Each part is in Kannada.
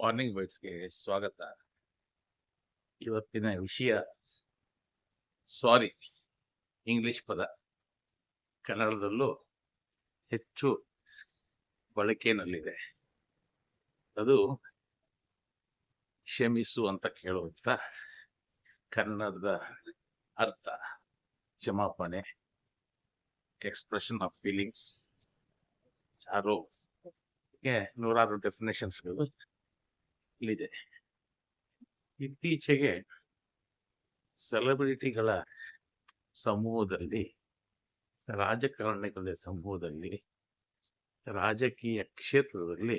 ಮಾರ್ನಿಂಗ್ ಬೈಟ್ಸ್ಗೆ ಸ್ವಾಗತ. ಇವತ್ತಿನ ವಿಷಯ ಸಾರಿ ಇಂಗ್ಲಿಷ್ ಪದ. ಕನ್ನಡದಲ್ಲೂ ಹೆಚ್ಚು ಬಳಕೆಯಲ್ಲಿದೆ ಅದು ಕ್ಷಮಿಸು ಅಂತ ಕೇಳುವಂತ ಕನ್ನಡದ ಅರ್ಥ, ಕ್ಷಮಾಪಣೆ ಎಕ್ಸ್ಪ್ರೆಷನ್ ಆಫ್ ಫೀಲಿಂಗ್ಸ್ ಸಾರೋ ನೂರಾರು ಡೆಫಿನೇಷನ್ಸ್ಗಳು ಇಲ್ಲಿದೆ ಇತ್ತೀಚೆಗೆ ಸೆಲೆಬ್ರಿಟಿಗಳ ಸಮೂಹದಲ್ಲಿ, ರಾಜಕಾರಣಿಗಳ ಸಮೂಹದಲ್ಲಿ, ರಾಜಕೀಯ ಕ್ಷೇತ್ರದಲ್ಲಿ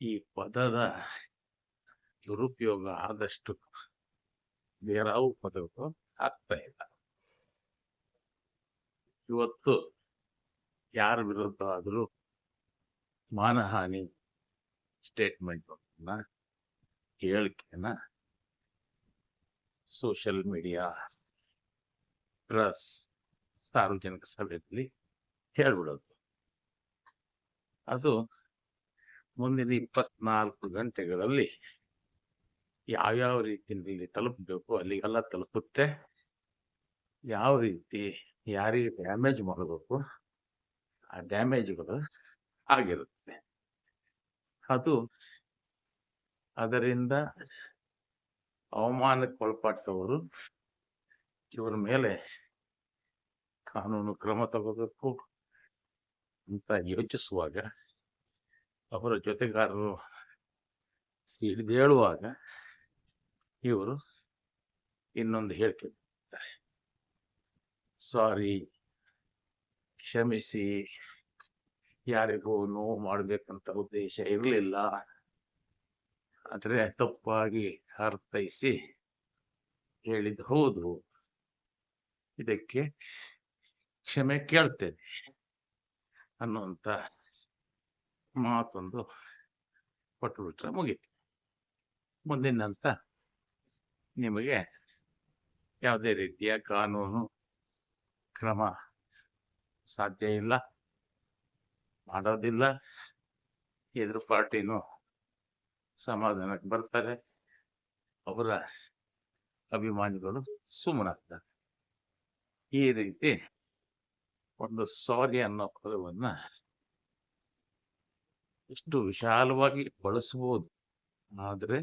ಈ ಪದದ ದುರುಪಯೋಗ ಆದಷ್ಟು ಬೇರಾವು ಪದಗಳು ಆಗ್ತಾ ಇಲ್ಲ. ಇವತ್ತು ಯಾರ ವಿರುದ್ಧ ಆದರೂ ಮಾನಹಾನಿ ಸ್ಟೇಟ್ಮೆಂಟ್ ಹೇಳಿಕೆನ ಸೋಷಿಯಲ್ ಮೀಡಿಯಾ ಪ್ಲಸ್ ಸಾರ್ವಜನಿಕ ಸಭೆಯಲ್ಲಿ ಹೇಳ್ಬಿಡೋದು. ಅದು ಮುಂದಿನ ಇಪ್ಪತ್ನಾಲ್ಕು ಗಂಟೆಗಳಲ್ಲಿ ಯಾವ್ಯಾವ ರೀತಿಯಲ್ಲಿ ತಲುಪಬೇಕು ಅಲ್ಲಿಗೆಲ್ಲ ತಲುಪುತ್ತೆ, ಯಾವ ರೀತಿ, ಯಾರಿಗೆ ಡ್ಯಾಮೇಜ್ ಮಾಡಬೇಕು, ಆ ಡ್ಯಾಮೇಜ್ಗಳು ಆಗಿರುತ್ತೆ. ಅದು ಅದರಿಂದ ಅವಮಾನಕ್ಕೆ ಒಳಪಟ್ಟವರು ಇವರ ಮೇಲೆ ಕಾನೂನು ಕ್ರಮ ತಗೋಬೇಕು ಅಂತ ಯೋಚಿಸುವಾಗ ಅವರ ಜೊತೆಗಾರರು ಸಿಡಿದೇಳುವಾಗ ಇವರು ಇನ್ನೊಂದು ಹೇಳಿಕೆ ಸಾರಿ ಕ್ಷಮಿಸಿ, ಯಾರಿಗೂ ನೋವು ಮಾಡಬೇಕಂತ ಉದ್ದೇಶ ಇರಲಿಲ್ಲ. ಆದ್ರೆ ತಪ್ಪಾಗಿ ಅರ್ಥೈಸಿ ಹೇಳಿದ್ದು ಹೌದು. ಇದಕ್ಕೆ ಕ್ಷಮೆ ಕೇಳ್ತೇನೆ ಅನ್ನುವಂಥ ಮಾತೊಂದು ಕೊಟ್ಟು ಬಿಟ್ರೆ ಮುಂದಿನ ಅಂತ ನಿಮಗೆ ಯಾವುದೇ ರೀತಿಯ ಕಾನೂನು ಕ್ರಮ ಸಾಧ್ಯ ಇಲ್ಲ, ಮಾಡೋದಿಲ್ಲ, ಎದುರು ಪಾರ್ಟಿನೂ ಸಮಾಧಾನಕ್ಕೆ ಬರ್ತಾರೆ. ಅವರ ಅಭಿಮಾನಿಗಳು ಸುಮ್ಮನಾಗ್ತಾರೆ ಈ ರೀತಿ ಒಂದು ಸಾರಿ ಅನ್ನೋ ಪದವನ್ನ ಎಷ್ಟು ವಿಶಾಲವಾಗಿ ಬಳಸಬಹುದು. ಆದರೆ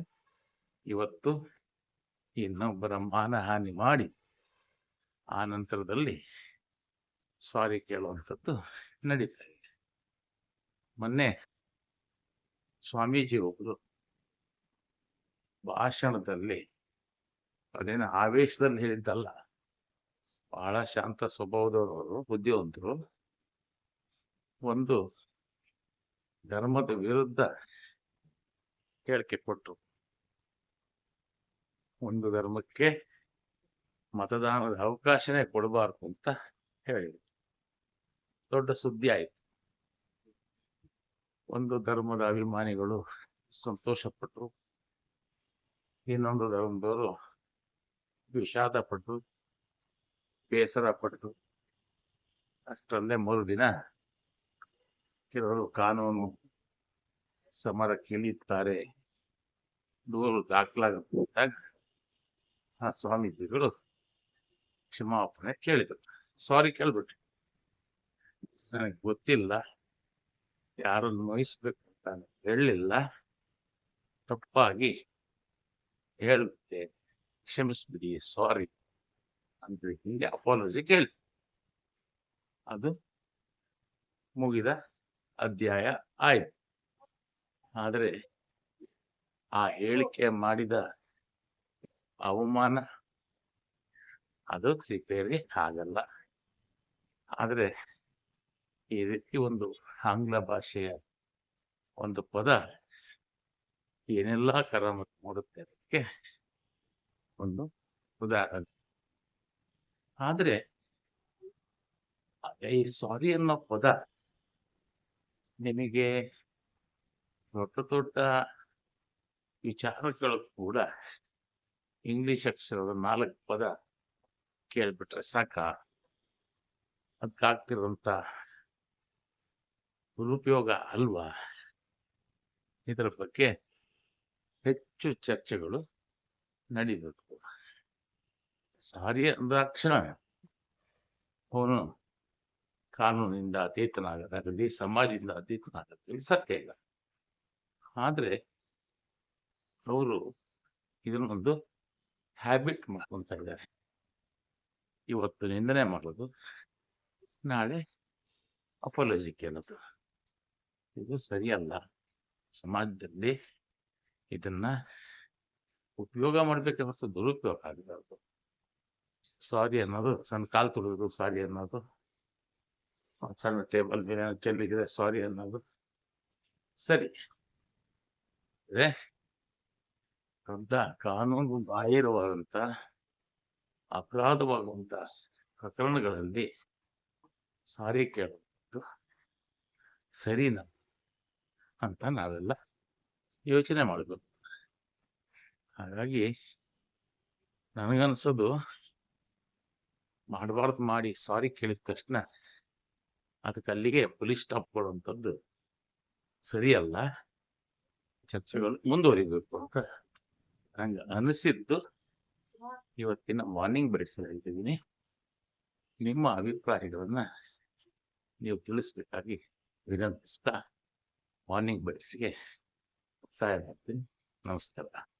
ಇವತ್ತು ಇನ್ನೊಬ್ಬರ ಮಾನಹಾನಿ ಮಾಡಿ ಆ ನಂತರದಲ್ಲಿ ಸಾರಿ ಕೇಳುವಂಥದ್ದು ನಡೀತಾ ಇದೆ. ಮೊನ್ನೆ ಸ್ವಾಮೀಜಿ ಒಬ್ರು ಭಾಷಣದಲ್ಲಿ ಅದೇನು ಆವೇಶದಲ್ಲಿ ಹೇಳಿದ್ದಲ್ಲ. ಬಹಳ ಶಾಂತ ಸ್ವಭಾವದವರು, ಬುದ್ಧಿವಂತರು. ಒಂದು ಧರ್ಮದ ವಿರುದ್ಧ ಹೇಳಿಕೆ ಕೊಟ್ಟರು ಒಂದು ಧರ್ಮಕ್ಕೆ ಮತದಾನದ ಅವಕಾಶನೇ ಕೊಡಬಾರ್ದು ಅಂತ ಹೇಳಿದರು. ದೊಡ್ಡ ಸುದ್ದಿ ಆಯ್ತು. ಒಂದು ಧರ್ಮದ ಅಭಿಮಾನಿಗಳು ಸಂತೋಷ ಪಟ್ರು ಇನ್ನೊಂದು ಧರ್ಮದವರು ವಿಷಾದ ಪಟ್ಟು ಬೇಸರ ಪಟ್ಟು ಅಷ್ಟೊಂದೇ ಮೂರು ದಿನ ಕೆಲವರು ಕಾನೂನು ಸಮರ ಕೇಳಿತಾರೆ ದೂರು ದಾಖಲಾಗುತ್ತಾಗ ಆ ಸ್ವಾಮೀಜಿಗಳು ಕ್ಷಮಾಪಣೆ ಕೇಳಿದರು. ಸಾರಿ ಕೇಳ್ಬಿಟ್ಟು ನನಗೆ ಗೊತ್ತಿಲ್ಲ. ಯಾರನ್ನು ನೋಯಿಸ್ಬೇಕು ಅಂತ ಹೇಳಲಿಲ್ಲ. ತಪ್ಪಾಗಿ ಹೇಳುತ್ತೆ ಕ್ಷಮಿಸ್ಬಿಡಿ ಸಾರಿ ಅಂತ ಹಿಂಗೆ ಅಪಾಲಜಿ ಕೇಳಿ ಅದು ಮುಗಿದ ಅಧ್ಯಾಯ ಆಯ್ತು ಆದರೆ ಆ ಹೇಳಿಕೆ ಮಾಡಿದ ಅವಮಾನ ಅದು ರಿಪೇರಿ ಆಗಲ್ಲ ಆದರೆ ಈ ರೀತಿ ಒಂದು ಆಂಗ್ಲ ಭಾಷೆಯ ಒಂದು ಪದ ಏನೆಲ್ಲ ಕರಾಮ ಮಾಡುತ್ತೆ ಅದಕ್ಕೆ ಒಂದು ಉದಾಹರಣೆ. ಆದ್ರೆ ಈ ಸಾರಿ ಅನ್ನೋ ಪದ ನಿಮಗೆ ದೊಡ್ಡ ದೊಡ್ಡ ವಿಚಾರಗಳು ಕೂಡ ಇಂಗ್ಲಿಷ್ ಅಕ್ಷರದ ನಾಲ್ಕು ಪದ ಕೇಳ್ಬಿಟ್ರೆ ಸಾಕ? ಅದಕ್ಕಾಗ್ತಿರುವಂತ ದುರುಪಯೋಗ ಅಲ್ವಾ? ಇದರ ಬಗ್ಗೆ ಹೆಚ್ಚು ಚರ್ಚೆಗಳು ನಡೀಬೇಕು ಸಾರಿ ಅಂದಾಕ್ಷಣ ಅವನು ಕಾನೂನಿಂದ ಅತೀತನಾಗದಾಗಲಿ, ಸಮಾಜದಿಂದ ಅತೀತನಾಗದಾಗಲಿ ಸತ್ಯ ಇಲ್ಲ. ಆದರೆ ಅವರು ಇದನ್ನೊಂದು ಹ್ಯಾಬಿಟ್ ಮಾಡ್ಕೊಂತ ಇದ್ದಾರೆ. ಇವತ್ತು ನಿಂದನೆ ಮಾಡೋದು. ನಾಳೆ ಅಪಾಲಜಿ ಕೇಳೋದು. ಇದು ಸರಿಯಲ್ಲ. ಸಮಾಜದಲ್ಲಿ ಇದನ್ನ ಉಪಯೋಗ ಮಾಡ್ಬೇಕನ್ನೋದು ದುರುಪಯೋಗ ಆಗಿರೋದು. ಸಾರಿ ಅನ್ನೋದು, ಸಣ್ಣ ಕಾಲು ತುಳಿದು ಸಾರಿ ಅನ್ನೋದು. ಸಣ್ಣ ಟೇಬಲ್ ಮೇಲೆ ಚೆಲ್ಲಿದ್ರೆ ಸಾರಿ ಅನ್ನೋದು. ಸರಿ. ದೊಡ್ಡ ಕಾನೂನು ಬಾಹಿರವಾದಂತ, ಅಪರಾಧವಾಗುವಂತ ಪ್ರಕರಣಗಳಲ್ಲಿ ಸಾರಿ ಕೇಳುವುದು ಸರಿನಾ? ಅಂತ ನಾವೆಲ್ಲ ಯೋಚನೆ ಮಾಡಬೇಕು ಹಾಗಾಗಿ ನನಗನ್ಸೋದು ಮಾಡಬಾರ್ದು ಮಾಡಿ ಸಾರಿ ಕೇಳಿದ ತಕ್ಷಣ ಅದಕ್ಕೆ ಅಲ್ಲಿಗೆ ಪೊಲೀಸ್ ಸ್ಟಾಪ್ ಕೊಡುವಂಥದ್ದು ಸರಿಯಲ್ಲ. ಚರ್ಚೆಗಳು ಮುಂದುವರಿಬೇಕು. ಅಂತ ನಂಗೆ ಅನಿಸಿದ್ದು ಇವತ್ತಿನ ವಾರ್ನಿಂಗ್ ಬೈಟ್ಸ್ ಹೇಳ್ತಿದ್ದೀನಿ. ನಿಮ್ಮ ಅಭಿಪ್ರಾಯಗಳನ್ನ ನೀವು ತಿಳಿಸ್ಬೇಕಾಗಿ ವಿನಂತಿಸ್ತಾ morning Fate. Non si capisce.